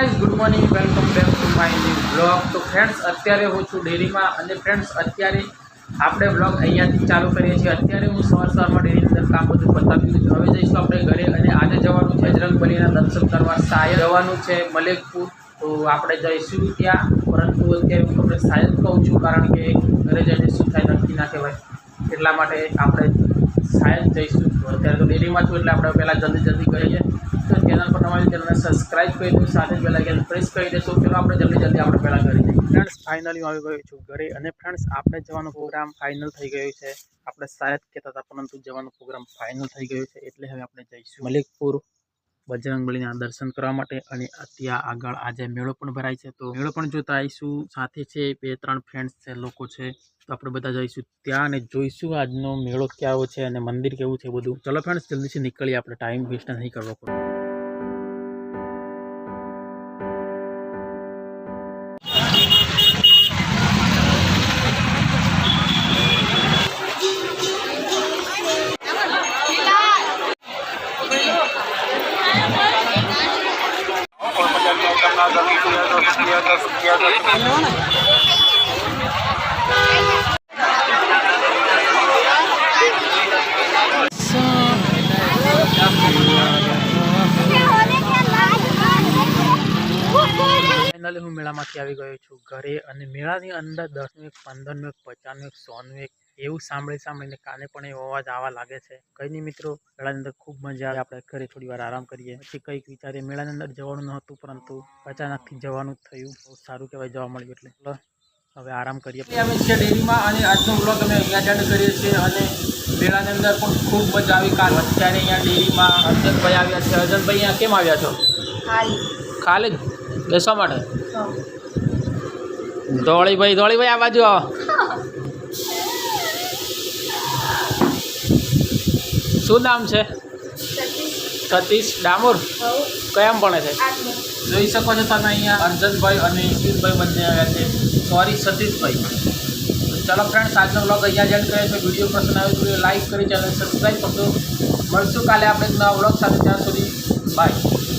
Guys good morning welcome back to my new blog તો friends અત્યારે હું છું ડેરીમાં અને ફ્રેન્ડ્સ અત્યારે આપણે બ્લોગ અહીંયાથી ચાલુ કરીએ છીએ. અત્યારે હું સવાર સવારમાં ડેરીની અંદર કામ બધું પતાવી દીધું હવે જઈશું આપણે ઘરે અને આજે જવાનું છે બજરંગબલીના દર્શન કરવા. સાયદ જવાનું છે મલેકપુર. તો આપણે જઈશું ત્યાં, પરંતુ અત્યારે હું તમને સાયદ કહું છું, કારણ કે ઘરે જઈને શું થાય નક્કી ના કહેવાય. એટલા માટે આપણે સાયદ જઈશું. તો અત્યારે તો ડેરીમાં છું એટલે આપણે પહેલાં જલ્દી જલ્દી કરીએ. તો ચેનલ પર તમારી ચેનલને સબસ્ક્રાઇબ કરી દઉં સાથે જ પહેલાં કે પ્રેસ કરી દેશો ચલો આપણે જલ્દી જલ્દી આપણે પહેલાં કરી દઈએ ફ્રેન્ડ્સ ફાઇનલી આવી ગયો છું ઘરે અને ફ્રેન્ડ્સ આપણે જવાનો પ્રોગ્રામ ફાઇનલ થઈ ગયો છે. આપણે શાયદ કહેતા હતા પરંતુ જવાનો પ્રોગ્રામ ફાઇનલ થઈ ગયો છે એટલે હવે આપણે જઈશું. મલિકપુર. બજરંગબલીના દર્શન કરવા માટે અને ત્યાં આગળ આજે મેળો પણ ભરાય છે. તો મેળો પણ જોતા આવીશું. સાથે છે બે ત્રણ ફ્રેન્ડ્સ છે, લોકો છે. તો આપણે બધા જઈશું ત્યાં અને જોઈશું આજનો મેળો કેવો છે અને મંદિર કેવું છે બધું. ચલો ફ્રેન્ડ્સ જલ્દીથી નીકળીએ. આપણે ટાઈમ વેસ્ટ નહીં કરવો પડે હું મેળામાંથી આવી ગયો છું. ઘરે અને મેળાની અંદર દસનું એક, પંદરનું એક પચાસનું એક સોનું એક એવું સાંભળી સાંભળીને કાને પણ એવો અવાજ આવવા લાગે છે. કંઈ નહીં મિત્રો મેળાની અંદર ખૂબ મજા આવે. આપણે ઘરે થોડી વાર આરામ કરીએ. પછી કંઈક વિચારીએ. મેળાની અંદર જવાનું નહોતું પરંતુ અચાનકથી જવાનું જ થયું. બહુ સારું કહેવાય જવા મળ્યું એટલે. હવે આરામ કરીએ. અમે છીએ ડેરીમાં. અને આજનો બ્લોગ અમે અહીંયા જાણ કરીએ છીએ. અને મેળાની અંદર પણ ખૂબ મજા આવી. કાલ અત્યારે અહીંયા ડેરીમાં અર્જનભાઈ આવ્યા છે. અર્જનભાઈ અહીંયા કેમ આવ્યા છો? ખાલી. જ? બેસવા માટે? ધોળીભાઈ ધોળીભાઈ આ બાજુ આવો. શું નામ છે? સતીશ. ડામોર? કયામ ભણે છે? જોઈ શકો છો તમે અહીંયા અર્જનભાઈ અને ઈશ્વરભાઈ બંને આવ્યા છે. સોરી સતીશભાઈ. ચાલો ફ્રેન્ડ્સ આજનો બ્લોગ અહીંયા જ એન્ડ કરે છે વીડિયો પસંદ આવ્યો તો લાઈક કરી ચેનલ સબસ્ક્રાઈબ કરજો. મળશું કાલે આપણે એક નવા બ્લોગ સાથે. ત્યાં સુધી બાય